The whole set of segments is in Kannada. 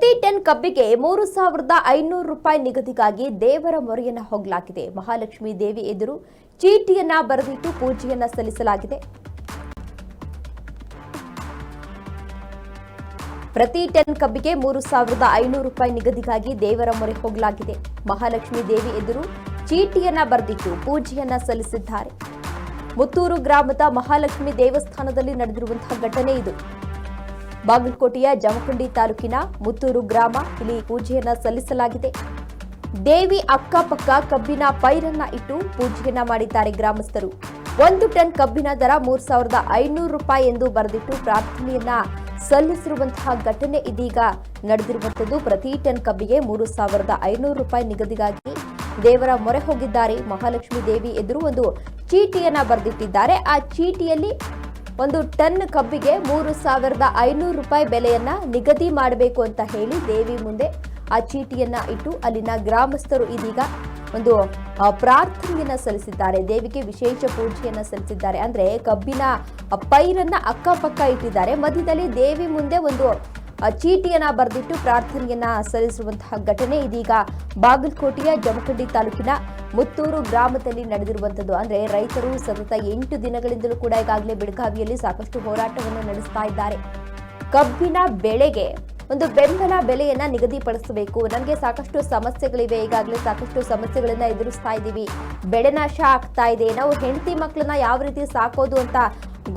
ಪ್ರತಿ ಟನ್ ಕಬ್ಬಿಗೆ ಮೂರು ಸಾವಿರದ ಐನೂರು ರೂಪಾಯಿ ನಿಗದಿಗಾಗಿ ದೇವರ ಮೊರೆಯನ್ನು ಹೋಗಲಾಗಿದೆ. ಮಹಾಲಕ್ಷ್ಮಿ ದೇವಿ ಎದುರು ಚೀಟಿಯನ್ನ ಬರೆದಿಟ್ಟು ಪೂಜೆಯನ್ನ ಸಲ್ಲಿಸಲಾಗಿದೆ. ಪ್ರತಿ ಟನ್ ಕಬ್ಬಿಗೆ ಮೂರು ಸಾವಿರದ ಐನೂರು ರೂಪಾಯಿ ನಿಗದಿಗಾಗಿ ದೇವರ ಮೊರೆ ಹೋಗಲಾಗಿದೆ. ಮಹಾಲಕ್ಷ್ಮಿ ದೇವಿ ಎದುರು ಚೀಟಿಯನ್ನ ಬರೆದಿಟ್ಟು ಪೂಜೆಯನ್ನ ಸಲ್ಲಿಸಿದ್ದಾರೆ. ಮುತ್ತೂರು ಗ್ರಾಮದ ಮಹಾಲಕ್ಷ್ಮಿ ದೇವಸ್ಥಾನದಲ್ಲಿ ನಡೆದಿರುವಂತಹ ಘಟನೆ ಇದು. ಬಾಗಲಕೋಟೆಯ ಜಮಖಂಡಿ ತಾಲೂಕಿನ ಮುತ್ತೂರು ಗ್ರಾಮ ಇಲ್ಲಿ ಪೂಜೆಯನ್ನ ಸಲ್ಲಿಸಲಾಗಿದೆ. ದೇವಿ ಅಕ್ಕಪಕ್ಕ ಕಬ್ಬಿನ ಪೈರನ್ನ ಇಟ್ಟು ಪೂಜೆಯನ್ನ ಮಾಡಿದ್ದಾರೆ ಗ್ರಾಮಸ್ಥರು. ಒಂದು ಟನ್ ಕಬ್ಬಿನ ದರ ಮೂರು ಸಾವಿರದ ಐನೂರು ರೂಪಾಯಿ ಎಂದು ಬರೆದಿಟ್ಟು ಪ್ರಾರ್ಥನೆಯನ್ನ ಸಲ್ಲಿಸಿರುವಂತಹ ಘಟನೆ ಇದೀಗ ನಡೆದಿರುವಂತದ್ದು ಪ್ರತಿ ಟನ್ ಕಬ್ಬಿಗೆ ಮೂರು ಸಾವಿರದ ಐನೂರು ರೂಪಾಯಿ ನಿಗದಿಗಾಗಿ ದೇವರ ಮೊರೆ ಹೋಗಿದ್ದಾರೆ. ಮಹಾಲಕ್ಷ್ಮಿ ದೇವಿ ಎದುರು ಒಂದು ಚೀಟಿಯನ್ನ ಬರೆದಿಟ್ಟಿದ್ದಾರೆ. ಆ ಚೀಟಿಯಲ್ಲಿ ಒಂದು ಟನ್ ಕಬ್ಬಿಗೆ ಮೂರು ಸಾವಿರದ ಐನೂರು ರೂಪಾಯಿ ಬೆಲೆಯನ್ನ ನಿಗದಿ ಮಾಡಬೇಕು ಅಂತ ಹೇಳಿ ದೇವಿ ಮುಂದೆ ಆ ಚೀಟಿಯನ್ನ ಇಟ್ಟು ಅಲ್ಲಿನ ಗ್ರಾಮಸ್ಥರು ಇದೀಗ ಒಂದು ಪ್ರಾರ್ಥನೆಯನ್ನ ಸಲ್ಲಿಸಿದ್ದಾರೆ. ದೇವಿಗೆ ವಿಶೇಷ ಪೂಜೆಯನ್ನ ಸಲ್ಲಿಸಿದ್ದಾರೆ. ಅಂದ್ರೆ ಕಬ್ಬಿನ ಪೈರನ್ನು ಅಕ್ಕಪಕ್ಕ ಇಟ್ಟಿದ್ದಾರೆ. ಮಧ್ಯದಲ್ಲಿ ದೇವಿ ಮುಂದೆ ಒಂದು ಚೀಟಿಯನ್ನ ಬರೆದಿಟ್ಟು ಪ್ರಾರ್ಥನೆಯನ್ನ ಸಲ್ಲಿಸುವಂತಹ ಘಟನೆ ಇದೀಗ ಬಾಗಲಕೋಟೆಯ ಜಮಖಂಡಿ ತಾಲೂಕಿನ ಮುತ್ತೂರು ಗ್ರಾಮದಲ್ಲಿ ನಡೆದಿರುವಂತದ್ದು ಅಂದ್ರೆ ರೈತರು ಸತತ ಎಂಟು ದಿನಗಳಿಂದಲೂ ಕೂಡ ಈಗಾಗಲೇ ಬೆಳಗಾವಿಯಲ್ಲಿ ಸಾಕಷ್ಟು ಹೋರಾಟವನ್ನು ನಡೆಸ್ತಾ ಇದ್ದಾರೆ. ಕಬ್ಬಿನ ಬೆಳೆಗೆ ಒಂದು ಬೆಂಬಲ ಬೆಲೆಯನ್ನ ನಿಗದಿಪಡಿಸಬೇಕು. ನಮಗೆ ಸಾಕಷ್ಟು ಸಮಸ್ಯೆಗಳಿವೆ. ಈಗಾಗಲೇ ಸಾಕಷ್ಟು ಸಮಸ್ಯೆಗಳನ್ನ ಎದುರಿಸ್ತಾ ಇದ್ದೀವಿ ಬೆಳೆ ನಾಶ ಆಗ್ತಾ ಇದೆ. ನಾವು ಹೆಂಡತಿ ಮಕ್ಕಳನ್ನ ಯಾವ ರೀತಿ ಸಾಕೋದು ಅಂತ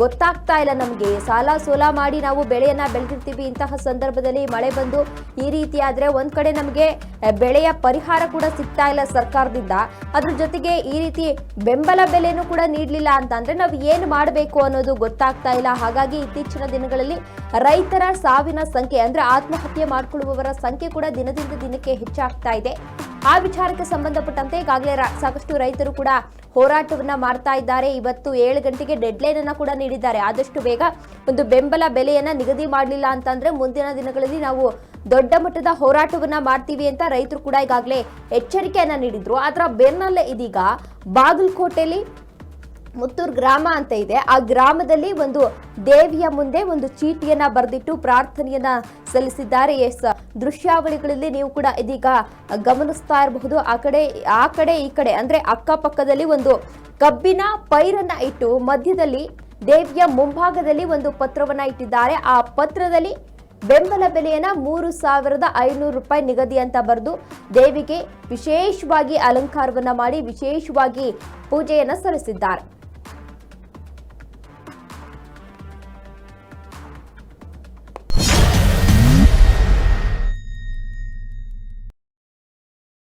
ಗೊತ್ತಾಗ್ತಾ ಇಲ್ಲ ನಮಗೆ. ಸಾಲ ಸೋಲ ಮಾಡಿ ನಾವು ಬೆಳೆಯನ್ನ ಬೆಳೆದಿರ್ತೀವಿ. ಇಂತಹ ಸಂದರ್ಭದಲ್ಲಿ ಮಳೆ ಬಂದು ಈ ರೀತಿ ಆದ್ರೆ ಒಂದ್ ಕಡೆ ನಮಗೆ ಬೆಳೆಯ ಪರಿಹಾರ ಕೂಡ ಸಿಗ್ತಾ ಇಲ್ಲ ಸರ್ಕಾರದಿಂದ. ಅದ್ರ ಜೊತೆಗೆ ಈ ರೀತಿ ಬೆಂಬಲ ಬೆಲೆನೂ ಕೂಡ ನೀಡಲಿಲ್ಲ ಅಂತ ಅಂದ್ರೆ ನಾವು ಏನು ಮಾಡಬೇಕು ಅನ್ನೋದು ಗೊತ್ತಾಗ್ತಾ ಇಲ್ಲ. ಹಾಗಾಗಿ ಇತ್ತೀಚಿನ ದಿನಗಳಲ್ಲಿ ರೈತರ ಸಾವಿನ ಸಂಖ್ಯೆ ಅಂದ್ರೆ ಆತ್ಮಹತ್ಯೆ ಮಾಡಿಕೊಳ್ಳುವವರ ಸಂಖ್ಯೆ ಕೂಡ ದಿನದಿಂದ ದಿನಕ್ಕೆ ಹೆಚ್ಚಾಗ್ತಾ ಇದೆ. ಆ ವಿಚಾರಕ್ಕೆ ಸಂಬಂಧಪಟ್ಟಂತೆ ಈಗಾಗಲೇ ಸಾಕಷ್ಟು ರೈತರು ಕೂಡ ಹೋರಾಟವನ್ನ ಮಾಡ್ತಾ ಇದ್ದಾರೆ. ಇವತ್ತು ಏಳು ಗಂಟೆಗೆ ಡೆಡ್ಲೈನ್ ಅನ್ನ ಕೂಡ ನೀಡಿದ್ದಾರೆ. ಆದಷ್ಟು ಬೇಗ ಒಂದು ಬೆಂಬಲ ಬೆಲೆಯನ್ನ ನಿಗದಿ ಮಾಡಲಿಲ್ಲ ಅಂತಂದ್ರೆ ಮುಂದಿನ ದಿನಗಳಲ್ಲಿ ನಾವು ದೊಡ್ಡ ಮಟ್ಟದ ಹೋರಾಟವನ್ನ ಮಾಡ್ತೀವಿ ಅಂತ ರೈತರು ಕೂಡ ಈಗಾಗಲೇ ಎಚ್ಚರಿಕೆಯನ್ನ ನೀಡಿದ್ರು. ಅದರ ಬೆನ್ನಲ್ಲೇ ಇದೀಗ ಬಾಗಲಕೋಟೆಯಲ್ಲಿ ಮುತ್ತೂರು ಗ್ರಾಮ ಅಂತ ಇದೆ. ಆ ಗ್ರಾಮದಲ್ಲಿ ಒಂದು ದೇವಿಯ ಮುಂದೆ ಒಂದು ಚೀಟಿಯನ್ನ ಬರೆದಿಟ್ಟು ಪ್ರಾರ್ಥನೆಯನ್ನ ಸಲ್ಲಿಸಿದ್ದಾರೆ. ಎಸ್, ದೃಶ್ಯಾವಳಿಗಳಲ್ಲಿ ನೀವು ಕೂಡ ಇದೀಗ ಗಮನಿಸ್ತಾ ಇರಬಹುದು. ಆ ಕಡೆ ಆ ಕಡೆ, ಈ ಕಡೆ, ಅಂದ್ರೆ ಅಕ್ಕಪಕ್ಕದಲ್ಲಿ ಒಂದು ಕಬ್ಬಿನ ಪೈರನ್ನ ಇಟ್ಟು ಮಧ್ಯದಲ್ಲಿ ದೇವಿಯ ಮುಂಭಾಗದಲ್ಲಿ ಒಂದು ಪತ್ರವನ್ನ ಇಟ್ಟಿದ್ದಾರೆ. ಆ ಪತ್ರದಲ್ಲಿ ಬೆಂಬಲ ಬೆಲೆಯನ್ನ ಮೂರು ಸಾವಿರದ ಐನೂರು ರೂಪಾಯಿ ನಿಗದಿ ಅಂತ ಬರೆದು ದೇವಿಗೆ ವಿಶೇಷವಾಗಿ ಅಲಂಕಾರವನ್ನ ಮಾಡಿ, ವಿಶೇಷವಾಗಿ ಪೂಜೆಯನ್ನ ಸಲ್ಲಿಸಿದ್ದಾರೆ.